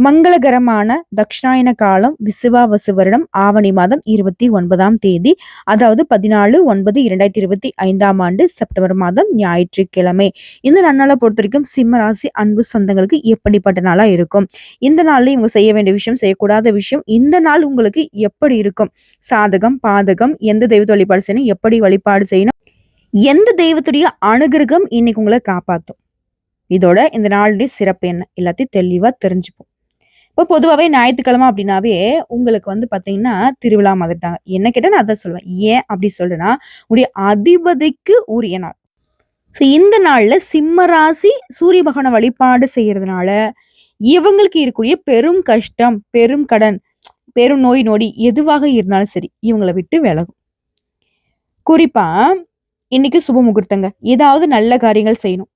மங்களகரமான தக்ஷாயன காலம் விசுவாவசு வருடம் ஆவணி மாதம் இருபத்தி ஒன்பதாம் தேதி அதாவது பதினாலு ஒன்பது இரண்டாயிரத்தி இருபத்தி ஐந்தாம் ஆண்டு செப்டம்பர் மாதம் ஞாயிற்றுக்கிழமை. இந்த நன்னாளை பொறுத்த வரைக்கும் சிம்ம ராசி அன்பு சொந்தங்களுக்கு எப்படிப்பட்ட நாளா இருக்கும்? இந்த நாள்ல இவங்க செய்ய வேண்டிய விஷயம் செய்யக்கூடாத விஷயம் இந்த நாள் உங்களுக்கு எப்படி இருக்கும்? சாதகம் பாதகம் எந்த தெய்வத்தை வழிபாடு செய்யணும் எப்படி வழிபாடு செய்யணும் எந்த தெய்வத்துடைய அனுகிரகம் இன்னைக்கு உங்களை காப்பாற்றும் இதோட இந்த நாளுடைய சிறப்பு என்ன? எல்லாத்தையும் தெளிவா தெரிஞ்சுப்போம். இப்போ பொதுவாகவே ஞாயிற்றுக்கிழமை அப்படின்னாவே உங்களுக்கு வந்து பார்த்தீங்கன்னா திருவிழா மாதிரி தாங்க. என்ன கேட்டால் நான் அதான் சொல்லுவேன். ஏன் அப்படி சொல்லுன்னா உடைய அதிபதிக்கு உரிய நாள். ஸோ இந்த நாளில் சிம்ம ராசி சூரிய பகவானை வழிபாடு செய்யறதுனால இவங்களுக்கு இருக்கக்கூடிய பெரும் கஷ்டம் பெரும் கடன் பெரும் நோய் நொடி எதுவாக இருந்தாலும் சரி இவங்களை விட்டு விலகும். குறிப்பா இன்னைக்கு சுப முகூர்த்தங்க. ஏதாவது நல்ல காரியங்கள் செய்யணும்.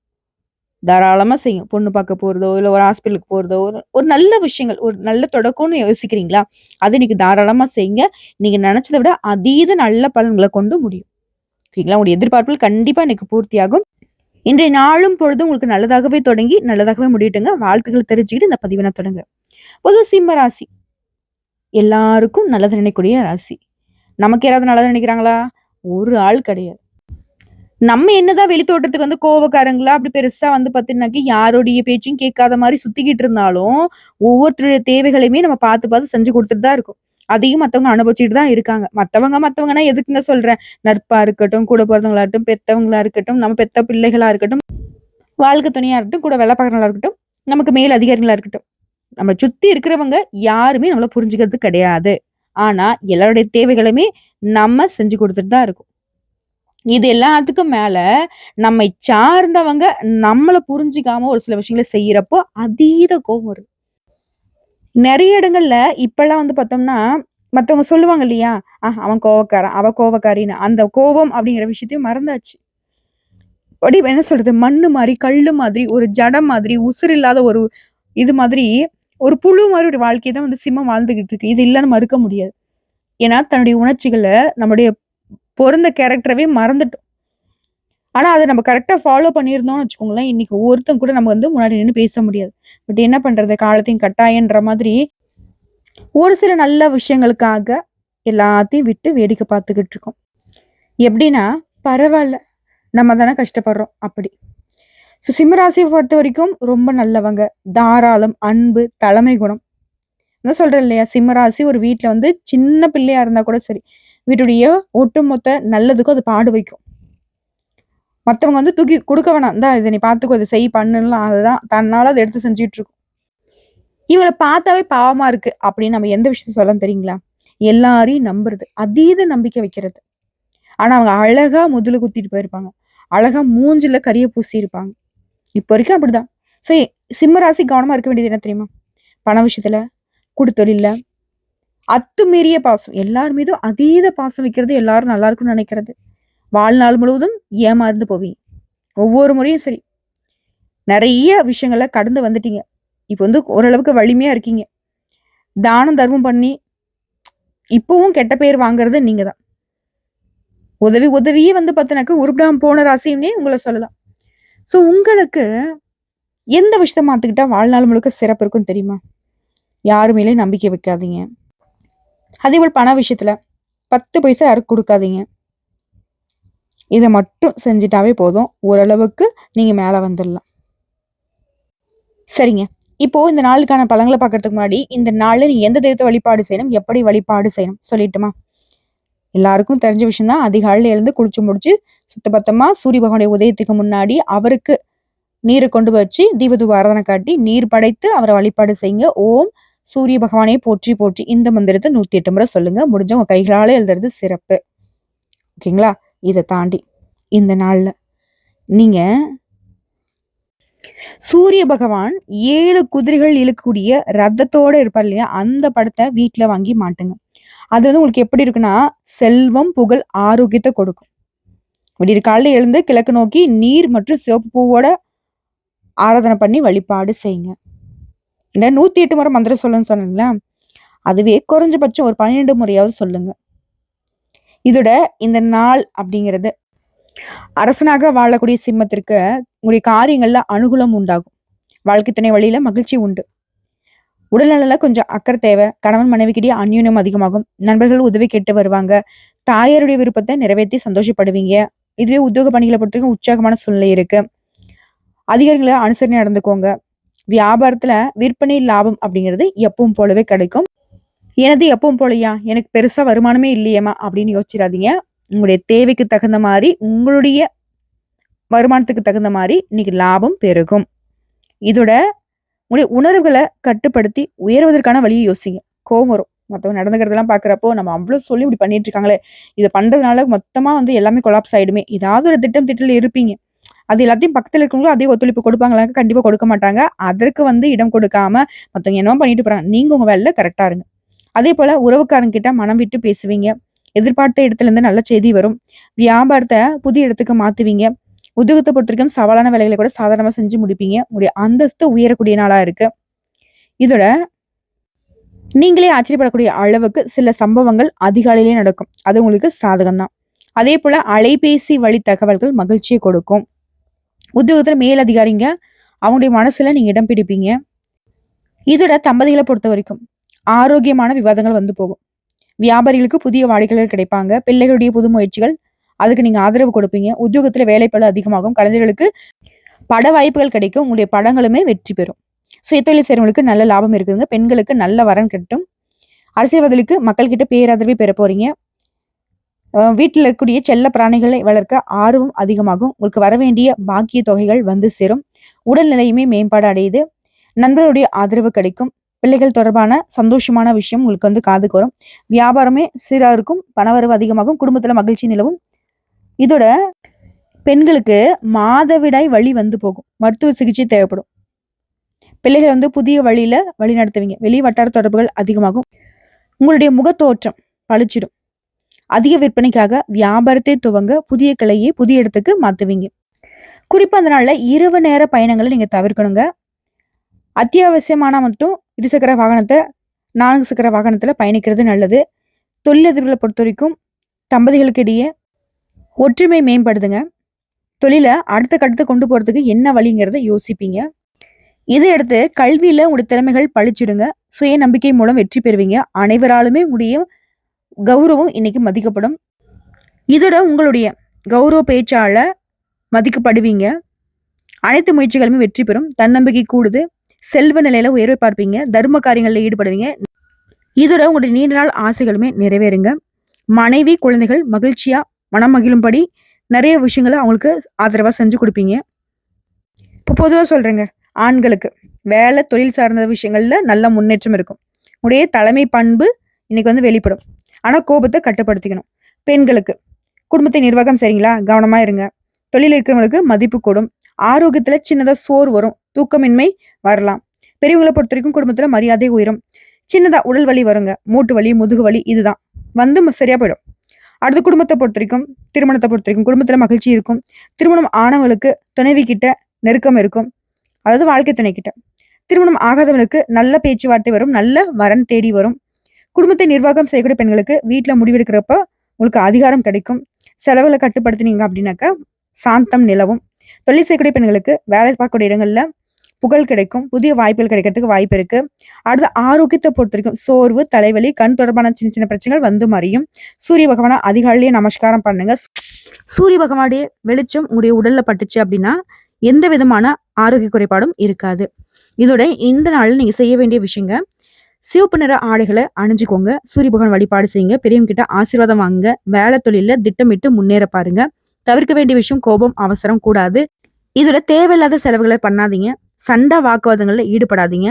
தாராளமாக செய்யும் பொண்ணு பார்க்க போறதோ இல்லை ஒரு ஹாஸ்பிட்டலுக்கு போறதோ ஒரு ஒரு நல்ல விஷயங்கள் ஒரு நல்ல தொடக்கம்னு யோசிக்கிறீங்களா? அது இன்னைக்கு தாராளமா செய்யுங்க. நீங்க நினைச்சதை விட அதீத நல்ல பலன்களை கொண்டு முடியும். ஓகேங்களா? உங்களுடைய எதிர்பார்ப்புகள் கண்டிப்பா இன்னைக்கு பூர்த்தியாகும். இன்றைய நாளும் பொழுதும் உங்களுக்கு நல்லதாகவே தொடங்கி நல்லதாகவே முடியட்டுங்க. வாழ்த்துக்கள் தெரிஞ்சுக்கிட்டு இந்த பதிவை நான் தொடங்குறேன். பொது சிம்ம ராசி. எல்லாருக்கும் நல்லது நினைக்கக்கூடிய ராசி. நமக்கு யாராவது நல்லது நினைக்கிறாங்களா? ஒரு ஆள் கிடையாது. நம்ம என்னதான் வெளித்தோட்டத்துக்கு வந்து கோவக்காரங்களா அப்படி பெருசா வந்து பாத்தீங்கன்னாக்கி யாருடைய பேச்சையும் கேட்காத மாதிரி சுத்திக்கிட்டு இருந்தாலும் ஒவ்வொருத்தருடைய தேவைகளையுமே நம்ம பார்த்து பார்த்து செஞ்சு கொடுத்துட்டு தான் இருக்கும். அதையும் மத்தவங்க அனுபவிச்சுட்டு தான் இருக்காங்க. மத்தவங்க மத்தவங்கன்னா எதுக்குங்க சொல்றேன்? நட்பா இருக்கட்டும் கூட பிறந்தவங்களா இருக்கட்டும் பெத்தவங்களா இருக்கட்டும் நம்ம பெத்த பிள்ளைகளா இருக்கட்டும் வாழ்க்கை துணையா இருக்கட்டும் கூட வேலை பார்க்கறவங்களா இருக்கட்டும் நமக்கு மேல் அதிகாரிகளா இருக்கட்டும். நம்மளை சுத்தி இருக்கிறவங்க யாருமே நம்மள புரிஞ்சுக்கிறது கிடையாது. ஆனா எல்லாருடைய தேவைகளுமே நம்ம செஞ்சு கொடுத்துட்டு தான் இருக்கும். இது எல்லாத்துக்கும் மேல நம்மை சார்ந்தவங்க நம்மளை புரிஞ்சுக்காம ஒரு சில விஷயங்களை செய்யறப்போ அதீத கோபம் வரும். நிறைய இடங்கள்ல இப்பெல்லாம் வந்து பார்த்தோம்னா மற்றவங்க சொல்லுவாங்க இல்லையா? ஆஹ் அவன் கோவக்காரன் அவ கோவக்காரின்னு அந்த கோபம் அப்படிங்கிற விஷயத்தையும் மறந்தாச்சு. அப்படி என்ன சொல்றது? மண்ணு மாதிரி கல்லு மாதிரி ஒரு ஜடம் மாதிரி உசுறு இல்லாத ஒரு இது மாதிரி ஒரு புழு மாதிரி ஒரு வாழ்க்கையை தான் வந்து சிம்மம் வாழ்ந்துகிட்டு இருக்கு. இது இல்லைன்னு மறுக்க முடியாது. ஏன்னா தன்னுடைய உணர்ச்சிகளை நம்முடைய பொருந்த கேரக்டரவே மறந்துட்டோம். ஆனால் அதை நம்ம கரெக்டாக ஃபாலோ பண்ணியிருந்தோம்னு வச்சுக்கோங்களேன் இன்னைக்கு ஒருத்தன் கூட நம்ம வந்து முன்னாடி நின்று பேச முடியாது. பட் என்ன பண்றது காலத்தையும் கட்டாயன்ற மாதிரி ஒரு சில நல்ல விஷயங்களுக்காக எல்லாத்தையும் விட்டு வேடிக்கை பார்த்துக்கிட்டு இருக்கோம் எப்படின்னா பரவாயில்ல நம்ம தானே கஷ்டப்படுறோம் அப்படி. ஸோ சிம்மராசியை பொறுத்த வரைக்கும் ரொம்ப நல்லவங்க. தாராளம் அன்பு தலைமை குணம். நான் சொல்றேன் இல்லையா சிம்மராசி ஒரு வீட்டில் வந்து சின்ன பிள்ளையாக இருந்தால் கூட சரி வீட்டுடைய ஒட்டுமொத்த நல்லதுக்கும் அது பாடு வைக்கும். மற்றவங்க வந்து தூக்கி கொடுக்க வேணாம். தான் இதை நீ பார்த்துக்கோ இதை செய் பண்ணுலாம் அதுதான் தன்னால அதை எடுத்து செஞ்சுட்டு இருக்கும். இவங்களை பார்த்தாவே பாவமா இருக்கு அப்படின்னு நம்ம எந்த விஷயத்த சொல்ல தெரியுங்களா? எல்லாரையும் நம்புறது. அதீத நம்பிக்கை வைக்கிறது. ஆனா அவங்க அழகா முதல்ல குத்திட்டு போயிருப்பாங்க. அழகா மூஞ்சில கறியை பூசி இருப்பாங்க. இப்போ வரைக்கும் அப்படிதான். ஸோ சிம்மராசி கவனமா இருக்க வேண்டியது என்ன தெரியுமா? பண விஷயத்துல குடுத்தொழில்ல அத்துமீறிய பாசம். எல்லார் மீதும் அதீத பாசம் வைக்கிறது எல்லாரும் நல்லா இருக்கும்னு நினைக்கிறது. வாழ்நாள் முழுவதும் ஏமாந்து போவீங்க. ஒவ்வொரு முறையும் சரி. நிறைய விஷயங்கள கடந்து வந்துட்டீங்க. இப்போ வந்து ஓரளவுக்கு வலிமையா இருக்கீங்க. தானம் தர்மம் பண்ணி இப்பவும் கெட்ட பேர் வாங்குறது நீங்க தான் உதவி உதவியே வந்து பார்த்தனாக்க உருப்பிடாம போன ராசியும்னே உங்களை சொல்லலாம். ஸோ உங்களுக்கு எந்த விஷயத்த மாத்துக்கிட்டா வாழ்நாள் முழுக்க சிறப்பு இருக்கும் தெரியுமா? யாரு நம்பிக்கை வைக்காதீங்க. அதே போல் பண விஷயத்தில் பத்து பைசா யாருக்கு கொடுக்காதீங்க. இதை மட்டும் செஞ்சிட்டாவே போதும். ஓரளவுக்கு நீங்கள் மேலே வந்துடலாம். சரிங்க. இப்போது இந்த நாளுக்கான பழங்களை பார்க்கறதுக்கு முன்னாடி இந்த நாளில் நீ எந்த தெய்வத்தை வழிபாடு செய்யணும்? எப்படி வழிபாடு செய்யணும்? சொல்லிட்டுமா? எல்லாருக்கும் தெரிஞ்ச விஷயம் தான் அதிகாலையில் எழுந்து குளிச்சு முடிச்சு சுத்தபத்தமாக சூரிய பகவானுடைய உதயத்துக்கு முன்னாடி அவருக்கு நீரை கொண்டு வச்சு தீபதூப ஆராதனை காட்டி நீர் படைத்து அவரை வழிபாடு செய்யுங்க. ஓம் சூரிய பகவானை போற்றி போற்றி. இந்த மந்திரத்தை நூற்றி எட்டு முறை சொல்லுங்கள் முடிஞ்ச கைகளால் எழுதுறது சிறப்பு. ஓகேங்களா? இதை தாண்டி இந்த நாளில் நீங்கள் சூரிய பகவான் ஏழு குதிரைகள் இழுக்கக்கூடிய ரத்தத்தோட இருப்பார் இல்லையா? அந்த படத்தை வீட்டில் வாங்கி மாட்டுங்க. அது வந்து உங்களுக்கு எப்படி இருக்குன்னா செல்வம் புகழ் ஆரோக்கியத்தை கொடுக்கும். விடிய காலையில் எழுந்து கிழக்கு நோக்கி நீர் மற்றும் சிவப்பு பூவோட ஆராதனை பண்ணி வழிபாடு செய்யுங்க. இந்த நூத்தி எட்டு முறை மந்திரம் சொல்லுன்னு சொன்னீங்களா அதுவே குறைஞ்சபட்சம் ஒரு பன்னிரெண்டு முறையாவது சொல்லுங்க. இதோட இந்த நாள் அப்படிங்கிறது அரசனாக வாழக்கூடிய சிம்மத்திற்கு உங்களுடைய காரியங்கள்ல அனுகூலம் உண்டாகும். வாழ்க்கை துணை வழியில மகிழ்ச்சி உண்டு. உடல்நல கொஞ்சம் அக்கறை தேவை கணவன் மனைவிக்கிட்டே அந்யூன்யம் அதிகமாகும் நண்பர்கள் உதவி கேட்டு வருவாங்க தாயாருடைய விருப்பத்தை நிறைவேற்றி சந்தோஷப்படுவீங்க. இதுவே உத்தியோக பணிகளை பொறுத்தவரைக்கும் உற்சாகமான சூழ்நிலை இருக்கு. அதிகாரிகளை அனுசரணை நடந்துக்கோங்க. வியாபாரத்துல விற்பனை லாபம் அப்படிங்கிறது எப்பவும் போலவே கிடைக்கும். எனது எப்பவும் போலையா? எனக்கு பெருசா வருமானமே இல்லையேம்மா அப்படின்னு யோசிச்சிடாதீங்க. உங்களுடைய தேவைக்கு தகுந்த மாதிரி உங்களுடைய வருமானத்துக்கு தகுந்த மாதிரி இன்னைக்கு லாபம் பெருகும். இதோட உங்களுடைய உணர்வுகளை கட்டுப்படுத்தி உயர்வதற்கான வழியை யோசிங்க. கோவம் வரும். மற்றவங்க நடந்துக்கிறதெல்லாம் பார்க்குறப்போ நம்ம அவ்வளோ சொல்லி இப்படி பண்ணிட்டு இருக்காங்களே. இதை பண்ணுறதுனால மொத்தமாக வந்து எல்லாமே கொலாப்ஸ் ஆகிடுமே ஏதாவது ஒரு திட்டம் திட்டத்தில் இருப்பீங்க. அது எல்லாத்தையும் பக்கத்தில் இருக்கவங்களும் அதே ஒத்துழைப்பு கொடுப்பாங்களாங்க கண்டிப்பாக கொடுக்க மாட்டாங்க. அதற்கு வந்து இடம் கொடுக்காம மற்றவங்க என்னவோ பண்ணிட்டு போகிறாங்க நீங்கள் உங்கள் வேலையில் கரெக்டாக இருங்க. அதே போல உறவுக்காரங்க கிட்ட மனம் விட்டு பேசுவீங்க. எதிர்பார்த்த இடத்துலேருந்து நல்ல செய்தி வரும். வியாபாரத்தை புதிய இடத்துக்கு மாற்றுவீங்க உத்தியோகத்தை பொறுத்த வரைக்கும் சவாலான வேலைகளை கூட சாதாரணமாக செஞ்சு முடிப்பீங்க. உங்களுடைய அந்தஸ்து உயரக்கூடிய நாளாக இருக்கு. இதோட நீங்களே ஆச்சரியப்படக்கூடிய அளவுக்கு சில சம்பவங்கள் அதிகாலையிலே நடக்கும். அது உங்களுக்கு சாதகம் தான் அதே போல அலைபேசி வழி தகவல்கள் மகிழ்ச்சியை கொடுக்கும். உத்தியோகத்தில் மேலதிகாரிங்க அவங்களுடைய மனசில் நீங்கள் இடம் பிடிப்பீங்க. இதோட தம்பதிகளை பொறுத்த வரைக்கும் ஆரோக்கியமான விவாதங்கள் வந்து போகும். வியாபாரிகளுக்கு புதிய வாடிக்கைகள் கிடைப்பாங்க. பிள்ளைகளுடைய புது முயற்சிகள் அதுக்கு நீங்கள் ஆதரவு கொடுப்பீங்க. உத்தியோகத்தில் வேலைப்பளு அதிகமாகும். கலைஞர்களுக்கு பட வாய்ப்புகள் கிடைக்கும். உங்களுடைய படங்களுமே வெற்றி பெறும். சுயத்தொழில் செய்கிறவங்களுக்கு நல்ல லாபம் இருக்குதுங்க. பெண்களுக்கு நல்ல வரன் கிட்டும். அரசியல்வாதிகளுக்கு மக்கள்கிட்ட பேராதரவை பெற போறீங்க. வீட்டில் இருக்கக்கூடிய செல்ல பிராணிகளை வளர்க்க ஆர்வம் அதிகமாகும். உங்களுக்கு வர வேண்டிய பாக்கிய தொகைகள் வந்து சேரும். உடல்நிலையுமே மேம்பாடு அடையுது. நண்பர்களுடைய ஆதரவு கிடைக்கும். பிள்ளைகள் தொடர்பான சந்தோஷமான விஷயம் உங்களுக்கு வந்து காதுக்கு வரும் வியாபாரமே சீராக இருக்கும். பணவரவு அதிகமாகும். குடும்பத்தில் மகிழ்ச்சி நிலவும். இதோட பெண்களுக்கு மாதவிடாய் வழி வந்து போகும். மருத்துவ சிகிச்சை தேவைப்படும். பிள்ளைகள் வந்து புதிய வழியில வழி நடத்துவீங்க. வெளி வட்டார தொடர்புகள் அதிகமாகும். உங்களுடைய முகத்தோற்றம் பளிச்சிடும். அதிக விற்பனைக்காக வியாபாரத்தை துவங்க புதிய கிளையை புதிய இடத்துக்கு மாத்துவீங்க. குறிப்பா அந்த இரவு நேர பயணங்களை நீங்க தவிர்க்கணுங்க. அத்தியாவசியமான மட்டும் இருசக்கர வாகனத்தை நான்கு சக்கர வாகனத்துல பயணிக்கிறது நல்லது. தொழிலதிர்களை பொறுத்த வரைக்கும் தம்பதிகளுக்கு இடையே ஒற்றுமை மேம்படுதுங்க தொழிலை அடுத்த கட்டத்தை கொண்டு போறதுக்கு என்ன வழிங்கிறத யோசிப்பீங்க. இதை அடுத்து கல்வியில உங்களுடைய திறமைகள் பழிச்சிடுங்க. சுய நம்பிக்கை மூலம் வெற்றி பெறுவீங்க. அனைவராலுமே உங்களுடைய கௌரவம் இன்னைக்கு மதிக்கப்படும். இதோட உங்களுடைய கௌரவ பேச்சால மதிக்கப்படுவீங்க. அனைத்து முயற்சிகளுமே வெற்றி பெறும். தன்னம்பிக்கை கூடுது. செல்வ நிலையில உயர்வை பார்ப்பீங்க. தர்ம காரியங்களில் ஈடுபடுவீங்க. இதோட உங்களுடைய நீண்ட நாள் ஆசைகளுமே நிறைவேறுங்க. மனைவி குழந்தைகள் மகிழ்ச்சியா மனம் மகிழும்படி நிறைய விஷயங்களை அவங்களுக்கு ஆதரவா செஞ்சு கொடுப்பீங்க. இப்போ பொதுவாக சொல்றேங்க. ஆண்களுக்கு வேலை தொழில் சார்ந்த விஷயங்கள்ல நல்ல முன்னேற்றம் இருக்கும். உடைய தலைமை பண்பு இன்னைக்கு வந்து வெளிப்படும். ஆனா கோபத்தை கட்டுப்படுத்திக்கணும். பெண்களுக்கு குடும்பத்தை நிர்வாகம் சரிங்களா? கவனமா இருங்க. தொழில் இருக்கிறவங்களுக்கு மதிப்பு கூடும். ஆரோக்கியத்துல சின்னதா சோர் வரும். தூக்கமின்மை வரலாம். பெரியவங்களை பொறுத்த வரைக்கும் குடும்பத்துல மரியாதை உயரும். சின்னதா உடல் வலி வருங்க. மூட்டு வலி முதுகு வலி இதுதான். வந்து சரியா போயிடும். அடுத்து குடும்பத்தை பொறுத்த வரைக்கும் திருமணத்தை பொறுத்த வரைக்கும் குடும்பத்துல மகிழ்ச்சி இருக்கும். திருமணம் ஆனவங்களுக்கு துணைவி கிட்ட நெருக்கம் இருக்கும். அதாவது வாழ்க்கை துணை கிட்ட. திருமணம் ஆகாதவனுக்கு நல்ல பேச்சுவார்த்தை வரும். நல்ல வரன் தேடி வரும். குடும்பத்தை நிர்வாகம் செய்யக்கூடிய பெண்களுக்கு வீட்டில் முடிவெடுக்கிறப்ப உங்களுக்கு அதிகாரம் கிடைக்கும். செலவுகளை கட்டுப்படுத்தினீங்க அப்படின்னாக்கா சாந்தம் நிலவும். தொழில் செய்யக்கூடிய பெண்களுக்கு வேலை பார்க்கக்கூடிய இடங்கள்ல புகழ் கிடைக்கும். புதிய வாய்ப்புகள் கிடைக்கிறதுக்கு வாய்ப்பு இருக்கு. அடுத்து ஆரோக்கியத்தை பொறுத்த வரைக்கும் சோர்வு தலைவலி கண் தொடர்பான சின்ன சின்ன பிரச்சனைகள் வந்து மறியும். சூரிய பகவான அதிகாலையே நமஸ்காரம் பண்ணுங்க. சூரிய பகவானுடைய வெளிச்சம் உங்களுடைய உடல்ல பட்டுச்சு அப்படின்னா எந்த விதமான ஆரோக்கிய குறைபாடும் இருக்காது. இதோட இந்த நாளில் நீங்க செய்ய வேண்டிய விஷயங்க சிவப்பு நிற ஆடைகளை அணிஞ்சுக்கோங்க. சூரிய பகவான் வழிபாடு செய்யுங்க. பெரியவங்க கிட்ட ஆசீர்வாதம் வாங்குங்க. வேலை தொழில திட்டமிட்டு முன்னேற பாருங்க. தவிர்க்க வேண்டிய விஷயம் கோபம் அவசரம் கூடாது. இதுல தேவையில்லாத செலவுகளை பண்ணாதீங்க. சண்டை வாக்குவாதங்கள்ல ஈடுபடாதீங்க.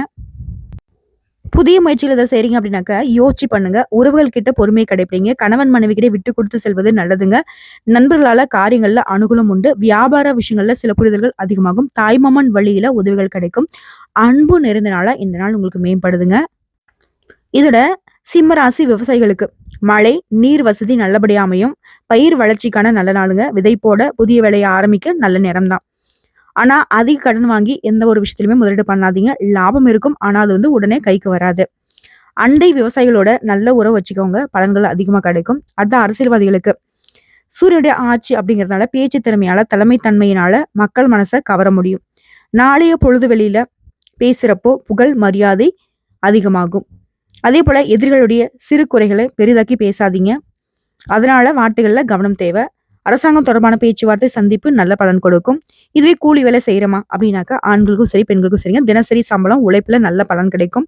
புதிய முயற்சிகள் எதை செய்றீங்க அப்படின்னாக்கா யோசிச்சு பண்ணுங்க. உறவுகள் கிட்ட பொறுமையை கடைபிடிங்க கணவன் மனைவி கிட்ட விட்டு கொடுத்து செல்வது நல்லதுங்க. நண்பர்களால காரியங்கள்ல அனுகூலம் உண்டு. வியாபார விஷயங்கள்ல சில புரிதல்கள் அதிகமாகும். தாய்மாமன் வழியில உதவிகள் கிடைக்கும். அன்பு நிறைந்த நாளா இந்த நாள் உங்களுக்கு மேம்படுதுங்க. இதோட சிம்மராசி விவசாயிகளுக்கு மழை நீர் வசதி நல்லபடியாக அமையும். பயிர் வளர்ச்சிக்கான நல்ல நாளுங்க. விதைப்போட புதிய வேலையை ஆரம்பிக்க நல்ல நேரம் தான் ஆனா அதிக கடன் வாங்கி எந்த ஒரு விஷயத்திலுமே முதலீடு பண்ணாதீங்க. லாபம் இருக்கும். ஆனா அது வந்து உடனே கைக்கு வராது. அண்டை விவசாயிகளோட நல்ல உறவு வச்சுக்கோங்க. பலன்கள் அதிகமாக கிடைக்கும். அடுத்த அரசியல்வாதிகளுக்கு சூரியனுடைய ஆட்சி அப்படிங்கிறதுனால பேச்சு திறமையால தலைமை தன்மையினால மக்கள் மனசை கவர முடியும். நாளைய பொழுது வெளியில பேசுறப்போ புகழ் மரியாதை அதிகமாகும். அதே போல எதிரிகளுடைய சிறு குறைகளை பெரிதாக்கி பேசாதீங்க. அதனால வார்த்தைகள்ல கவனம் தேவை. அரசாங்கம் தொடர்பான பேச்சுவார்த்தை சந்திப்பு நல்ல பலன் கொடுக்கும். இதுவே கூலி வேலை செய்யறோமா? அப்படின்னாக்கா ஆண்களுக்கும் சரி பெண்களுக்கும் சரிங்க. தினசரி சம்பளம் உழைப்புல நல்ல பலன் கிடைக்கும்.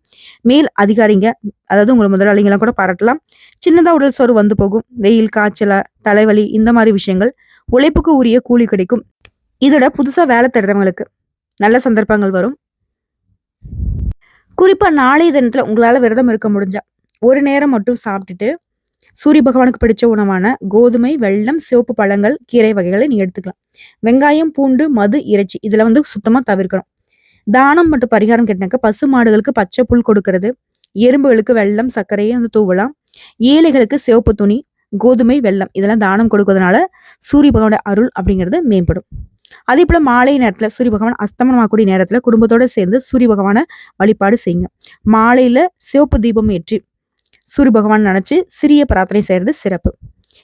மேல் அதிகாரிங்க அதாவது உங்களை முதலாளிங்களாம் கூட பாராட்டலாம். சின்னதா உடல் சோறு வந்து போகும். வெயில் காய்ச்சல தலைவலி இந்த மாதிரி விஷயங்கள் உழைப்புக்கு உரிய கூலி கிடைக்கும். இதோட புதுசா வேலை தேடுறவங்களுக்கு நல்ல சந்தர்ப்பங்கள் வரும். குறிப்பா நாளைய தினத்துல உங்களால விரதம் இருக்க முடிஞ்சா. ஒரு நேரம் மட்டும் சாப்பிட்டுட்டு சூரிய பகவானுக்கு பிடிச்ச உணவான கோதுமை வெள்ளம் சிவப்பு பழங்கள் கீரை வகைகளை நீ எடுத்துக்கலாம். வெங்காயம் பூண்டு மது இறைச்சி இதுல வந்து சுத்தமா தவிர்க்கணும். தானம் மற்றும் பரிகாரம் கேட்டாக்க பசு மாடுகளுக்கு பச்சை புல் கொடுக்கறது எறும்புகளுக்கு வெள்ளம் சர்க்கரையை வந்து தூவலாம். ஏழைகளுக்கு சிவப்பு துணி கோதுமை வெள்ளம் இதெல்லாம் தானம் கொடுக்கறதுனால சூரிய பகவானோட அருள் அப்படிங்கிறது மேம்படும். அதே போல மாலை நேரத்துல சூரிய பகவான் அஸ்தமனமாகக்கூடிய நேரத்துல குடும்பத்தோட சேர்ந்து சூரிய பகவானை வழிபாடு செய்யுங்க. மாலையில சிவப்பு தீபம் ஏற்றி சூரிய பகவான் நினைச்சு சிறிய பிரார்த்தனை செய்யறது சிறப்பு.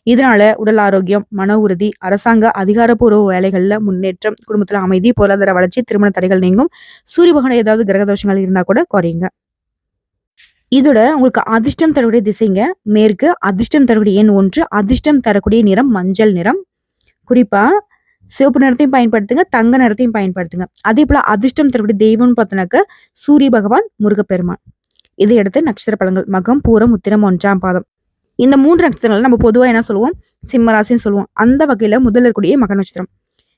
இதனால உடல் ஆரோக்கியம் மன உறுதி அரசாங்க அதிகாரப்பூர்வ வேலைகள்ல முன்னேற்றம் குடும்பத்துல அமைதி பொருளாதார வளர்ச்சி திருமண தடைகள் நீங்கும். சூரிய பகவான் ஏதாவது கிரக தோஷங்கள் இருந்தா கூட குறையுங்க இதோட உங்களுக்கு அதிர்ஷ்டம் தரக்கூடிய திசைங்க மேற்கு. அதிர்ஷ்டம் தரக்கூடிய எண் ஒன்று. அதிர்ஷ்டம் தரக்கூடிய நிறம் மஞ்சள் நிறம். குறிப்பா சிவப்பு நிறத்தையும் பயன்படுத்துங்க தங்க நிறத்தையும் பயன்படுத்துங்க. அதே போல அதிர்ஷ்டம் தரக்கூடிய தெய்வம்னு பார்த்தோன்னாக்க சூரிய பகவான் முருகப்பெருமான். இதை அடுத்து நட்சத்திர பழங்கள் மகம் பூரம் உத்திரம் ஒன்றாம் பாதம். இந்த மூன்று நட்சத்திரங்கள் நம்ம பொதுவாக என்ன சொல்லுவோம்? சிம்மராசின்னு சொல்லுவோம். அந்த வகையில முதல்ல இருக்கக்கூடிய மக நட்சத்திரம்.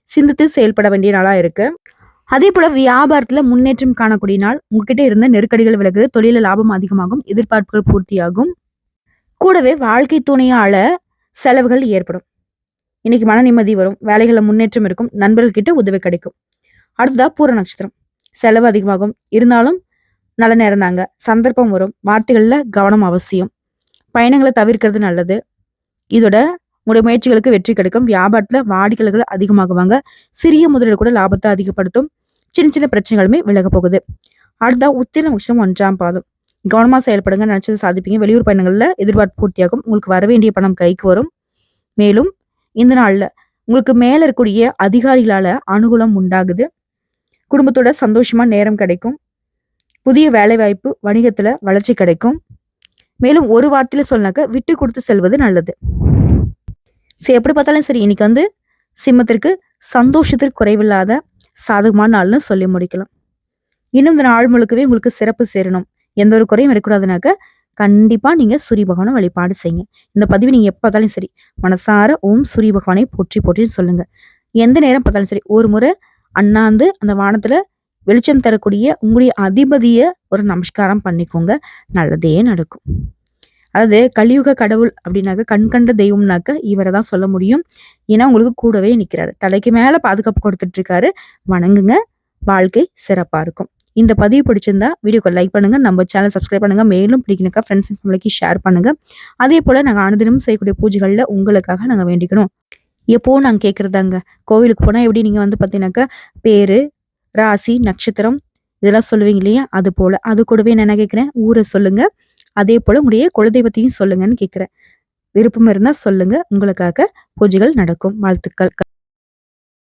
சிந்தித்து செயல்பட வேண்டிய நாளா இருக்கு. அதே போல வியாபாரத்துல முன்னேற்றம் காணக்கூடிய நாள் உங்ககிட்ட இருந்த நெருக்கடிகள் விலகுது தொழில லாபம் அதிகமாகும் எதிர்பார்ப்புகள் பூர்த்தியாகும். கூடவே வாழ்க்கை துணையால செலவுகள் ஏற்படும். இன்னைக்கு மன நிம்மதி வரும் வேலைகளில் முன்னேற்றம் இருக்கும் நண்பர்கள்கிட்ட உதவி கிடைக்கும். அடுத்ததா பூர நட்சத்திரம். செலவு அதிகமாகும். இருந்தாலும் நல்ல நேரம் தாங்க. சந்தர்ப்பம் வரும். வார்த்தைகளில் கவனம் அவசியம். பயணங்களை தவிர்க்கிறது நல்லது. இதோட உங்களுடைய முயற்சிகளுக்கு வெற்றி கிடைக்கும். வியாபாரத்தில் வாடிக்கைகள் அதிகமாகுவாங்க. சிறிய முதலீடு கூட லாபத்தை அதிகப்படுத்தும். சின்ன சின்ன பிரச்சனைகளுமே விலக போகுது. அடுத்தா உத்திர நட்சத்திரம் ஒன்றாம் பாதம். கவனமாக செயல்படுங்க. நினைச்சது சாதிப்பீங்க. வெளியூர் பயணங்களில் எதிர்பார்ப்பு பூர்த்தியாகும். உங்களுக்கு வர வேண்டிய பணம் கைக்கு வரும். மேலும் இந்த நாள்ல உங்களுக்கு மேல இருக்கக்கூடிய அதிகாரிகளால அனுகூலம் உண்டாகுது. குடும்பத்தோட சந்தோஷமா நேரம் கிடைக்கும். புதிய வேலைவாய்ப்பு வணிகத்துல வளர்ச்சி கிடைக்கும். மேலும் ஒரு வார்த்தையில சொன்னாக்க விட்டு கொடுத்து செல்வது நல்லது. சரி எப்படி பார்த்தாலும் சரி இன்னைக்கு வந்து சிம்மத்திற்கு சந்தோஷத்திற்கு குறைவில்லாத சாதகமான நாள்னு சொல்லி முடிக்கலாம். இன்னும் இந்த நாள் முழுக்கவே உங்களுக்கு சிறப்பு சேரணும். எந்த ஒரு குறையும் இருக்கக்கூடாதுனாக்க கண்டிப்பாக நீங்கள் சூரிய பகவானை வழிபாடு செய்யுங்க. இந்த பதிவு நீங்கள் எப்போ பார்த்தாலும் சரி மனசார ஓம் சூரிய பகவானை போற்றி போற்றின்னு சொல்லுங்கள் எந்த நேரம் பார்த்தாலும் சரி ஒரு முறை அண்ணாந்து அந்த வானத்தில் வெளிச்சம் தரக்கூடிய உங்களுடைய அதிபதியை ஒரு நமஸ்காரம் பண்ணிக்கோங்க. நல்லதே நடக்கும். அதாவது கலியுக கடவுள் அப்படின்னாக்க கண் கண்ட தெய்வம்னாக்க இவரை தான் சொல்ல முடியும். ஏன்னா உங்களுக்கு கூடவே நிற்கிறாரு தலைக்கு மேலே பாதுகாப்பு கொடுத்துட்டு இருக்காரு. வணங்குங்க. வாழ்க்கை சிறப்பாக இருக்கும். இந்த பதிவு பிடிச்சிருந்தா வீடியோக்கு லைக் பண்ணுங்க. நம்ம சேனல் சப்ஸ்கிரைப் பண்ணுங்க. மேலும் பிடிக்கணுக்கா ஃப்ரெண்ட்ஸ் அண்ட் ஃபேமிலிக்கு ஷேர் பண்ணுங்க. அதே போல நாங்கள் அனுதினம் செய்யக்கூடிய பூஜைகள்ல உங்களுக்காக நாங்கள் வேண்டிக்கணும். எப்போவும் நாங்கள் கேட்குறதாங்க கோவிலுக்கு போனால் எப்படி நீங்கள் வந்து பார்த்தீங்கன்னாக்கா பேரு ராசி நட்சத்திரம் இதெல்லாம் சொல்லுவீங்க இல்லையா? அது போல. அது கூடவே நான் என்ன கேட்குறேன் ஊரை சொல்லுங்க. அதே போல உங்களுடைய குலதெய்வத்தையும் சொல்லுங்கன்னு கேட்குறேன் விருப்பம் இருந்தால் சொல்லுங்க. உங்களுக்காக பூஜைகள் நடக்கும். வாழ்த்துக்கள்